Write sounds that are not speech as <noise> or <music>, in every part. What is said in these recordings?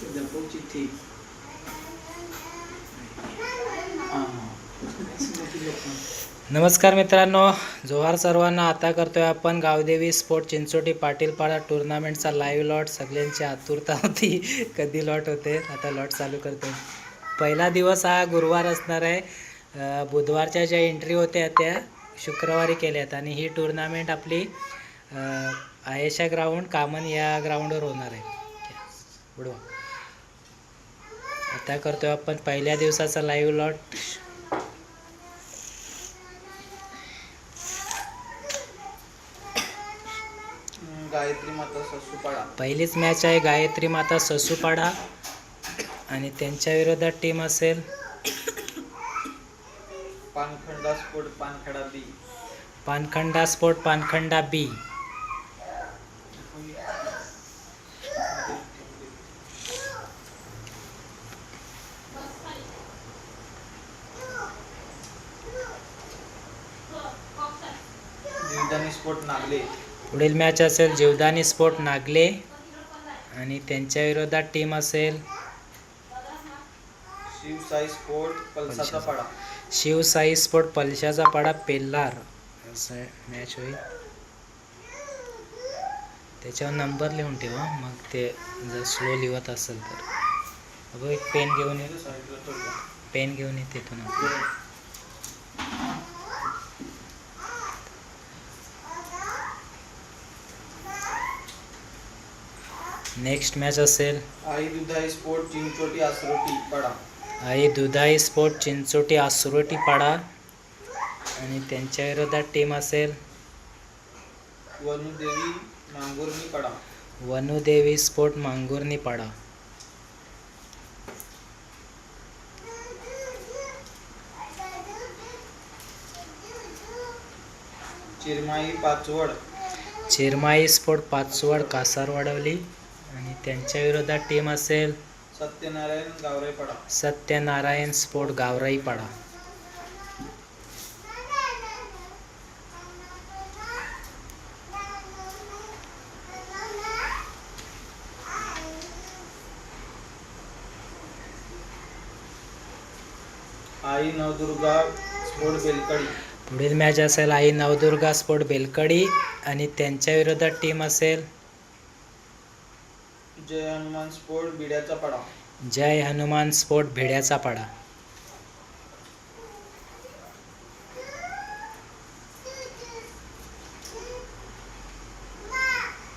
जपो चिठ्ठी नमस्कार मित्रांनो जोहार सर्वांना आता करतोय आपण गावदेवी स्पोर्ट चिंचोटी पाटीलपाडा टुर्नामेंटचा लाईव्ह लॉट सगळ्यांची आतुरता होती. कधी लॉट होते? आता लॉट चालू करतोय. पहिला दिवस हा गुरुवार असणार आहे. बुधवारच्या ज्या एंट्री होत्या त्या शुक्रवारी केल्यात. आणि ही टुर्नामेंट आपली आयशा ग्राउंड कामन या ग्राउंडवर होणार आहे. बुडवा. आता करतोय आपण पहिल्या दिवसाचा लाईव्ह लॉट गायत्री माता ससुपाडा पहिलीच मॅच आहे गायत्री माता ससूपाडा आणि त्यांच्या विरोधात टीम असेल. Pankhanda sport Pankhada B. Pankhanda sport Pankhanda B Jivdani sport Nagle पुढील मॅच असेल जीवदानी स्पोर्ट नागले आणि त्यांच्या विरोधात टीम असेल शिवसाई स्पोर्ट पलसाचा पाडा. शिवसाई स्पोर्ट पलशाचा पाडा पेल्लार. असं मॅच होईल. त्याच्यावर नंबर लिहून ठेवा. मग ते जर स्लो लिहत असेल तर. अगं एक पेन घेऊन ये. साईडला ठेवला. पेन घेऊन ये तिथून. आपण. नेक्स्ट मॅच असेल. आई दुधाई स्पोर्ट चिंचोटी आसरोटी पाडा. आई दुधाई स्पोर्ट चिंचोटी आसुरोटी पाडा. आणि त्यांच्या विरोधात टीम असेल. वनुदेवी नांगुर्णी पाडा. वनुदेवी स्पोर्ट मांगुर्नी पाडा. चिरमाई पाचवड. चिरमाई स्पोर्ट पाचवड कासार वाढवली आणि त्यांच्या विरोधात टीम असेल सत्यनारायण गावरे पाडा सत्यनारायण स्पोर्ट गावराई पाडा आई नवदुर्गा स्पोर्ट बेलकडी. पुढील मॅच असेल आई नवदुर्गा स्पोर्ट बेलकडी आणि त्यांच्या विरोधात टीम असेल जय हनुमान स्पोर्ट बिड्याचा पाडा. जय हनुमान स्पोर्ट भिड्याचा पाडा.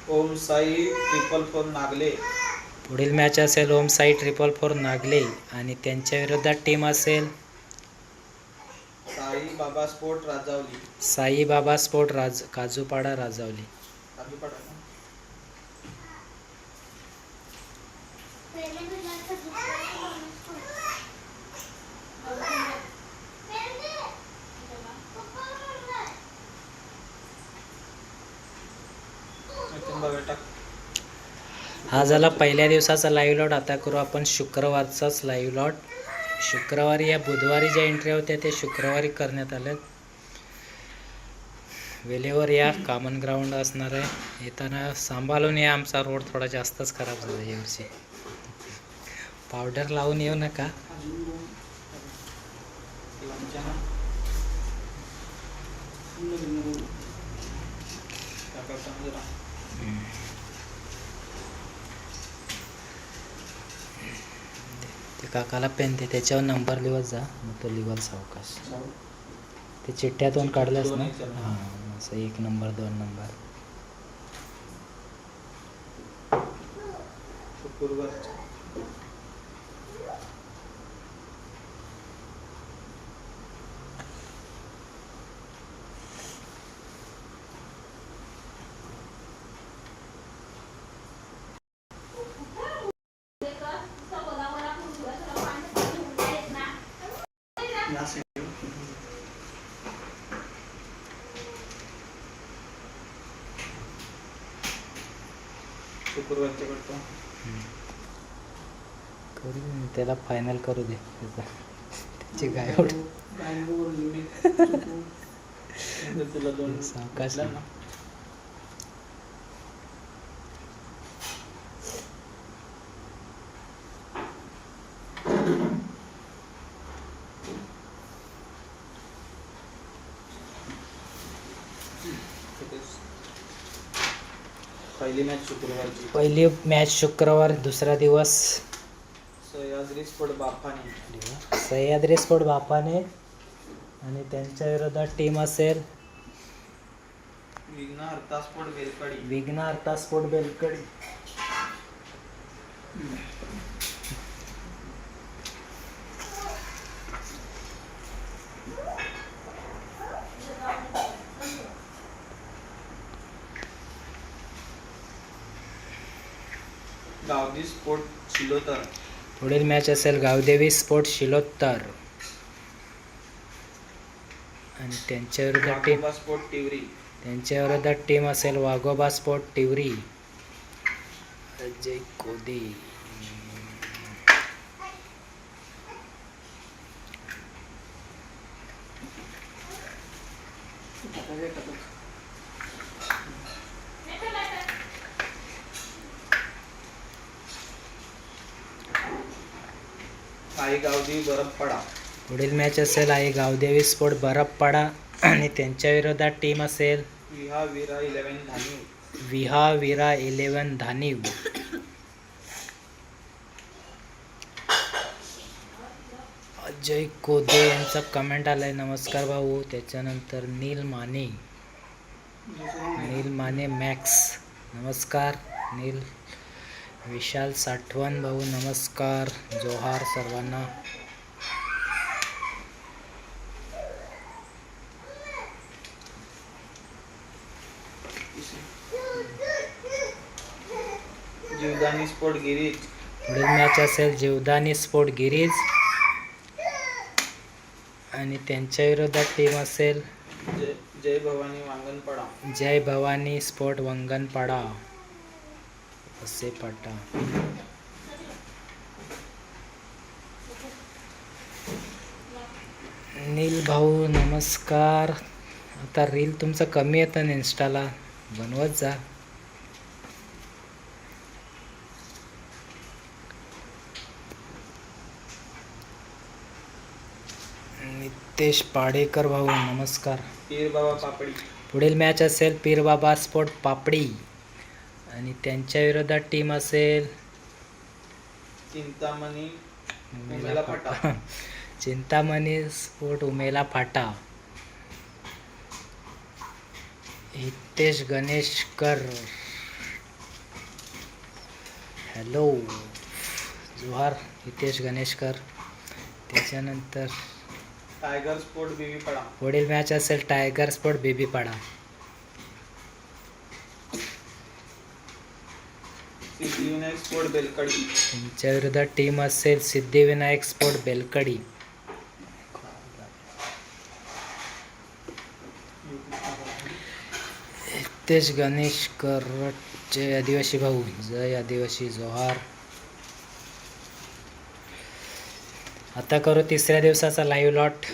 Om Sai triple four Nagle. पुढील मॅच असेल ओम साई ट्रिपल फोर नागले आणि त्यांच्या विरोधात टीम असेल Sai Baba sport Rajavali. Saibaba sport Raj Kajupada Rajavali. Kajupada ना? इथून बघा टाक. हा झाला पहिल्या दिवसाचा लाईव्ह लॉट आता करू आपण शुक्रवारचाच लाईव्ह लॉट शुक्रवारी या बुधवारी ज्या एंट्री होत्या ते शुक्रवारी करण्यात आल्या वेळेवर या कॉमन ग्राउंड असणार आहे. येताना सांभाळून या आमचा रोड थोडा जास्तच खराब झाला यावर्षी पावडर लावून येऊ नका लांबच्या टाका टाका जरा. ते काकाला पेन ते त्याच्यावर नंबर लिहत जा. मग तो लिवल सावकाश. ते चिठ्ठ्यातून काढल्यास ना? हां असं एक नंबर दोन नंबर करू त्याला फायनल करू दे. त्याचा. त्याची गाय उठ <laughs> तुला दोन सावकाश घेतल्या ना? पहिली मॅच शुक्रवारची. पहिली मॅच शुक्रवार दुसरा दिवस. सह्याद्री स्पोर्ट बापाने सह्याद्री स्पोर्ट बापाने आणि त्यांच्या विरोधात टीम असेल. विघ्न स्पोर्ट बेलकडी. विघ्न अर्था स्पोर्ट बेलकडी. पुढील मॅच असेल गावदेवी स्पोर्ट शिलोत्तर. आणि त्यांच्या विरोधात टीम स्पोर्ट टिवरी त्यांच्या विरोधात टीम असेल वाघोबा स्पोर्ट टिवरी अजय कोदे. आई गावदी बरफपाडा. पुढील मॅच असेल आहे गावदेवी स्पोर्ट बरफपाडा. आणि त्यांच्या विरोधात टीम असेल विहा विरा इलेव्हन धानी. विहा विरा इलेवन धानीव अजय कोदे यांचा कमेंट आलाय. नमस्कार भाऊ. त्याच्यानंतर नील माने. नील माने मॅक्स नमस्कार. नील विशाल साठवण भाऊ नमस्कार. जोहार सर्वांना. जीवदानी स्पोर्ट गिरीज पुढील मॅच असेल जीवदानी स्पोर्ट गिरीज आणि त्यांच्या विरोधात टीम असेल जय भवानी वांगणपाडा जय भवानी स्पोर्ट वंगनपाडा. असे पाटा. नील भाऊ नमस्कार. आता रील तुमचं कमी येतं ना इन्स्टाला बनवत जा. नितेश पाडेकर भाऊ नमस्कार. पीर बाबा पापडी. पुढील मॅच असेल पीरबाबा स्पोर्ट पापडी. आणि त्यांच्या विरोधात टीम असेल. चिंतामणी उमेला फाटा. फाटा. <laughs> चिंतामणी स्पोर्ट उमेला फाटा. हितेश गणेशकर. हॅलो जोहार हितेश गणेशकर. त्याच्यानंतर टायगर स्पोर्ट बेबीपाडा पुढील मॅच असेल tiger sport Bebipada Siddhivinayak sport Belkadi. त्यांच्या विरोधात टीम असेल सिद्धिविनायक स्पोर्ट बेलकडी. हितेश गणेश करटचे आदिवासी भाऊ. जय आदिवासी जोहार. आता करू तिसऱ्या दिवसाचा लाईव्ह लॉट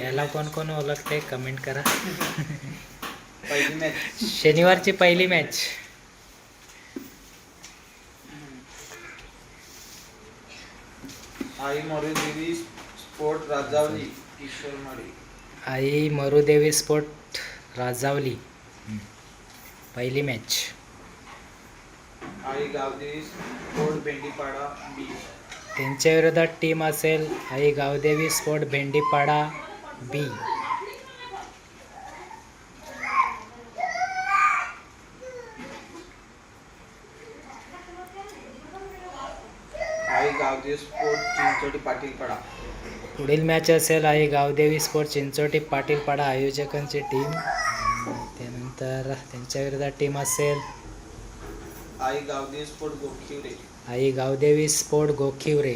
याला कोण कोण ओळखते कमेंट करा. पहिली मॅच शनिवारची पहिली match Aai Moredevi sport Rajavali Kishor Madi Aai Marudevi sport Rajavali. पहिली match Aai Gavdevi sport Bhendipada B. त्यांच्या विरोधात टीम असेल. Aai Gavdevi sport Bhendipada B. Aai Gavdevi sport Chinchoti Patilpada. पुढील मॅच असेल आई गावदेवी स्पोर्ट चिंचोटी पाटीलपाडा आयोजकांची team त्यानंतर त्यांच्या विरोधात टीम असेल. Aai Gavdevi sport Gokhivare. Aai Gavdevi sport Gokhivare.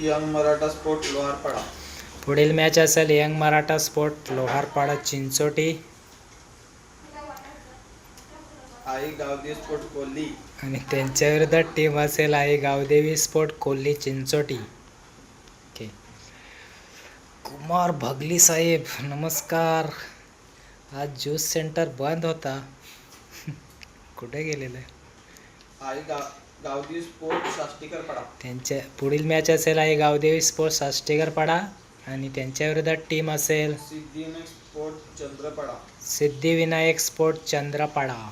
Young Maratha sport Loharpada. पुढील मॅच असेल young Maratha sport Loharpada Chinchoti. Aai Gavdevi sport Kolhi. आणि त्यांच्या विरोधात टीम असेल आहे गावदेवी स्पोर्ट कोल्ही चिंचोटी. ओके. कुमार भगली साहेब नमस्कार. आज ज्यूस सेंटर बंद होता. <laughs> कुठे गेलेलं? आहे आई गा गावदी स्पोर्ट शास्तीकरपाडा त्यांच्या पुढील मॅच असेल आहे गावदेवी स्पोर्ट साष्टेकरपाडा आणि त्यांच्या विरोधात टीम असेल सिद्धिविनायक स्पोर्ट चंद्रपाडा. सिद्धिविनायक स्पोर्ट चंद्रपाडा.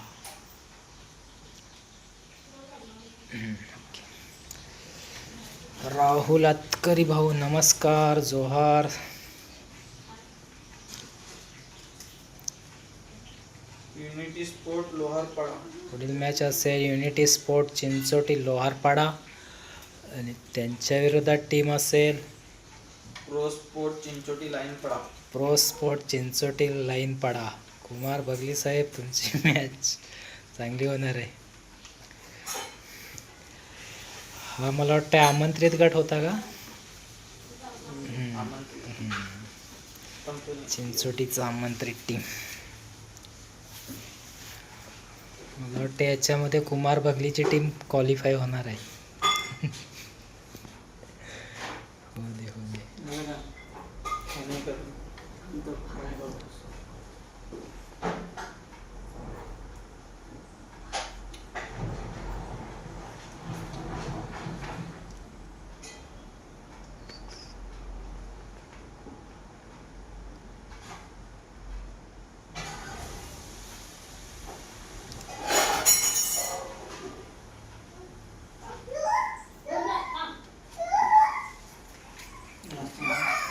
राहुल अतकरी भाऊ नमस्कार जोहार. युनिटी स्पोर्ट लोहारपाडा पुढील मॅच असेल युनिटी स्पोर्ट चिंचोटी लोहारपाडा. आणि त्यांच्या विरोधात टीम असेल pro sport Chinchoti Linepada. Pro sport Chinchoti Linepada. Kumar Bagli साहेब तुमची <laughs> मॅच चांगली होणार आहे. हा मला वाटतं आमंत्रित गट होता का? चिंचोटीचा आमंत्रित टीम मला वाटतं याच्यामध्ये कुमार बगलीची टीम क्वालिफाय होणार आहे हो दे हो दे नाही ना. आणि कर.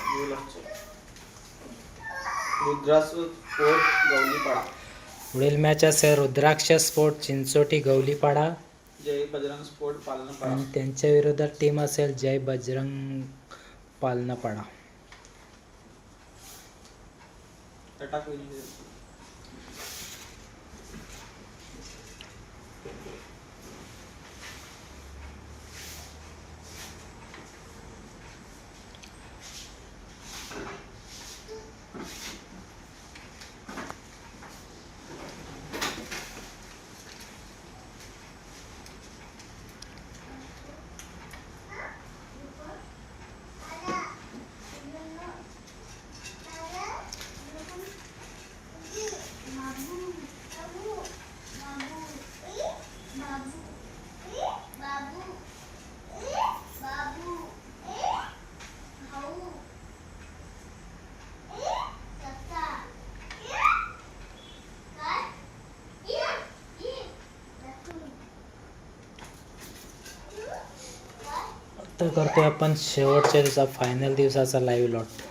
देऊ लक्ष. रुद्रास स्पोर्ट गवलीपाडा. पुढील मॅच असेल रुद्राक्ष स्पोर्ट चिंचोटी गवलीपाडा. जय बजरंग स्पोर्ट पालनपाडा. आणि त्यांच्या विरोधात टीम असेल जय बजरंग पालनापाडा. अटॅक तर करतोय आपण शेवटच्या दिवसा फायनल दिवसाचा लाईव्ह लॉट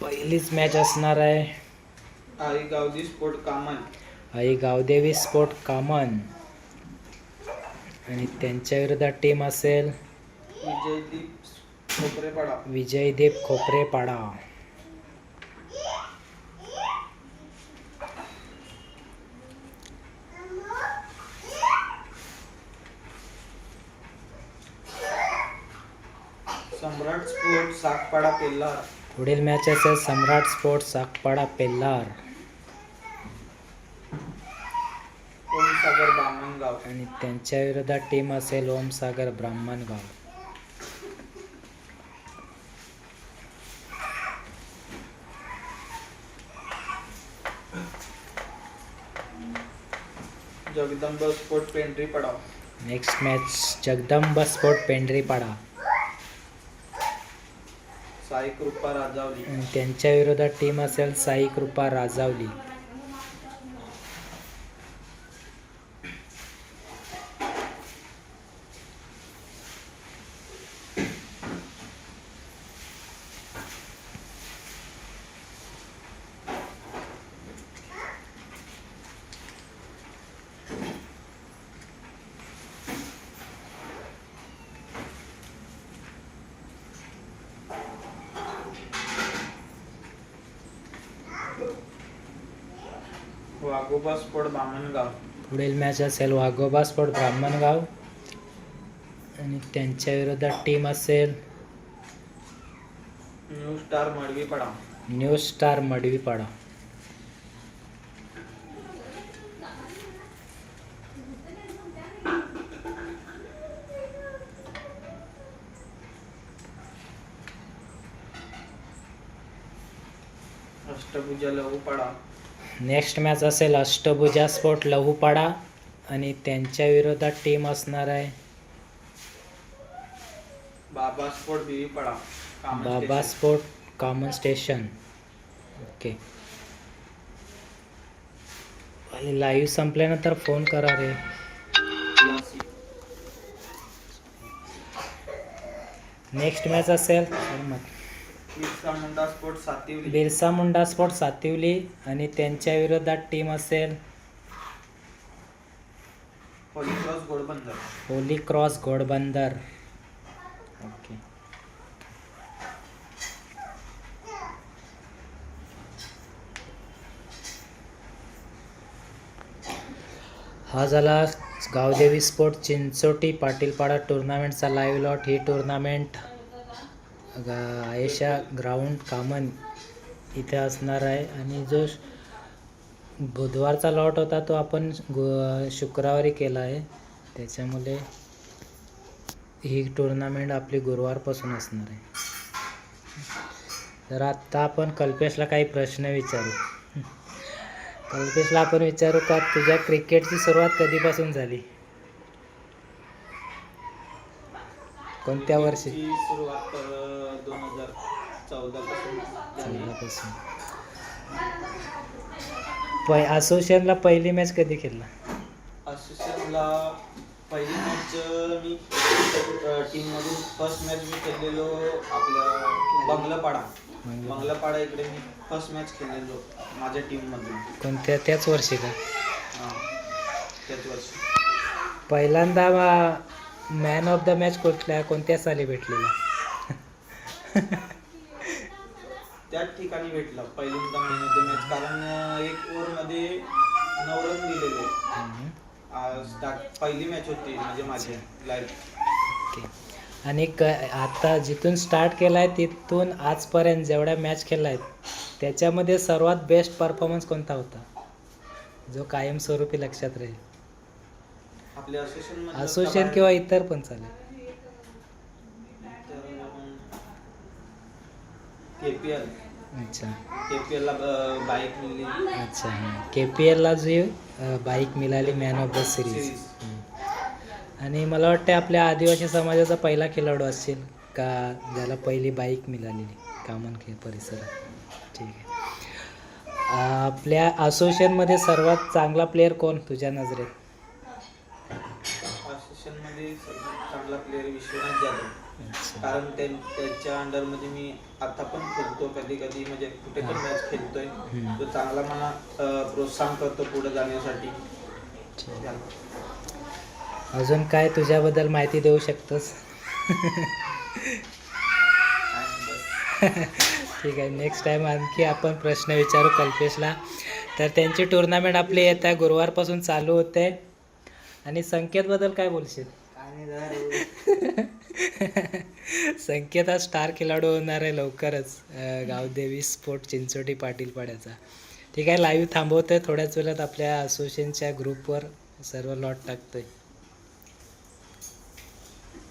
पहिलीच मॅच असणार आहे. आई गावदी स्पोर्ट कामन. आई गावदेवी स्पोर्ट कामन. आणि त्यांच्या विरोधात टीम असेल विजयदीप खोपरेपाडा. विजयदेव खोपरेपाडा सम्राट पेल्लार. पुढील मॅच असेल सम्राट स्पोर्ट सागपाडा पेल्लार. ओमसागर बामणगाव आणि त्यांच्या विरोधात टीम असेल Omsagar Brahmangaon. Jagdamb sport Pendharipada. Next match Jagdamb sport Pendharipada. Sai Krupa Rajavali. त्यांच्या विरोधात टीम असेल साई कृपा राजावली. वाघोबा स्पोर्ट बामणगाव. पुढील मॅच असेल वाघोबा स्पोर्ट ब्राह्मणगाव आणि त्यांच्या विरोधात टीम असेल new star मडवीपाडा. New star मडवीपाडा. Ashtabhuja लहूपाडा. Next match असेल अष्टभुजा स्पोर्ट लहूपाडा आणि त्यांच्या विरोधात टीम असणार आहे Baba sport Baba. Sport Kaman station okay आणि लाईव्ह संपल्यानंतर फोन करा रे. नेक्स्ट मॅच असेल बिरसा मुंडा स्पोर्ट सातिवली. बिरसा मुंडा स्पोर्ट सातिवली आणि त्यांच्या विरोधात टीम असेल. पॉलिक्रॉस Ghodbunder holy cross Ghodbunder. Okay. हा झाला गावदेवी स्पोर्ट चिंचोटी पाटीलपाडा टुर्नामेंटचा लाईव्ह लॉट ही टुर्नामेंट आयशा ग्राउंड कामन इथे असणार आहे. आणि जो श- बुधवारचा लॉट होता तो आपण गु शुक्रवारी केला आहे. त्याच्यामुळे ही टुर्नामेंट आपली गुरुवारपासून असणार आहे. तर आत्ता आपण कल्पेशला काही प्रश्न विचारू. कल्पेशला आपण विचारू का तुझ्या क्रिकेटची सुरुवात कधीपासून झाली? कोणत्या वर्षी? ची सुरुवात दोन हजार चौदा. चौदापासून. पै असोसिएशनला पहिली मॅच कधी खेळला? असोसिएशनला पहिली मॅच मी टीम मधून फर्स्ट मॅच मी खेळलेलो आपल्या बंगलापाडा. बंगलापाडा. इकडे मी फर्स्ट मॅच खेळलेलो माझ्या टीम मधून कोणत्या? त्याच वर्षी का? हा. त्याच वर्षी. पहिल्यांदा मॅन ऑफ द मॅच कुठल्या? कोणत्या साली भेटलेला? त्याच ठिकाणी भेटला. पहिल्यांदा मॅन ऑफ द मॅच कारण एक ओव्हरमध्ये नऊ रन दिलेले. आज पहिली मॅच होती म्हणजे माझी लाईव्ह ओके. आणि क आता जिथून स्टार्ट केला आहे तिथून आजपर्यंत जेवढ्या मॅच खेळल्या आहेत त्याच्यामध्ये सर्वात बेस्ट परफॉर्मन्स कोणता होता? जो कायमस्वरूपी लक्षात राहील. आपल्या असोसिएशन असोसिएशन किंवा इतर पण चालेल. केपीएल अच्छा. केपीएल ला बाईक मिळली. अच्छा के पी एलला जी बाईक मिळाली man of the series Series. आणि मला वाटतं आपल्या आदिवासी समाजाचा पहिला खेळाडू असेल का ज्याला पहिली बाईक मिळालेली कामन खेळ परिसरात? ठीक आहे. आपल्या असोसिएशनमध्ये सर्वात चांगला प्लेअर कोण? तुझ्या नजरेत. मध्ये चांगला प्लेअर विश्वनाथ जाधव कारण त्यां- त्याच्या अंडरमध्ये मी आता पण खेळतो कधी कधी म्हणजे कुठे पण मॅच खेळतोय. तो चांगला मला प्रोत्साहन करतो पुढे जाण्यासाठी. आहे. अजून काय तुझ्याबद्दल माहिती देऊ शकतोस. ठीक आहे. नेक्स्ट टाईम आणखी आपण प्रश्न विचारू कल्पेशला. तर त्यांची टुर्नामेंट आपली येत्या गुरुवारपासून चालू होते. आणि संकेतबद्दल काय बोलशील? <laughs> संकेत हा स्टार खेळाडू होणार आहे लवकरच गावदेवी स्पोर्ट चिंचोटी पाटील पाड्याचा ठीक आहे लाईव्ह थांबवतोय. थोड्याच वेळात आपल्या असोसिएशनच्या ग्रुपवर सर्व लॉट टाकतोय.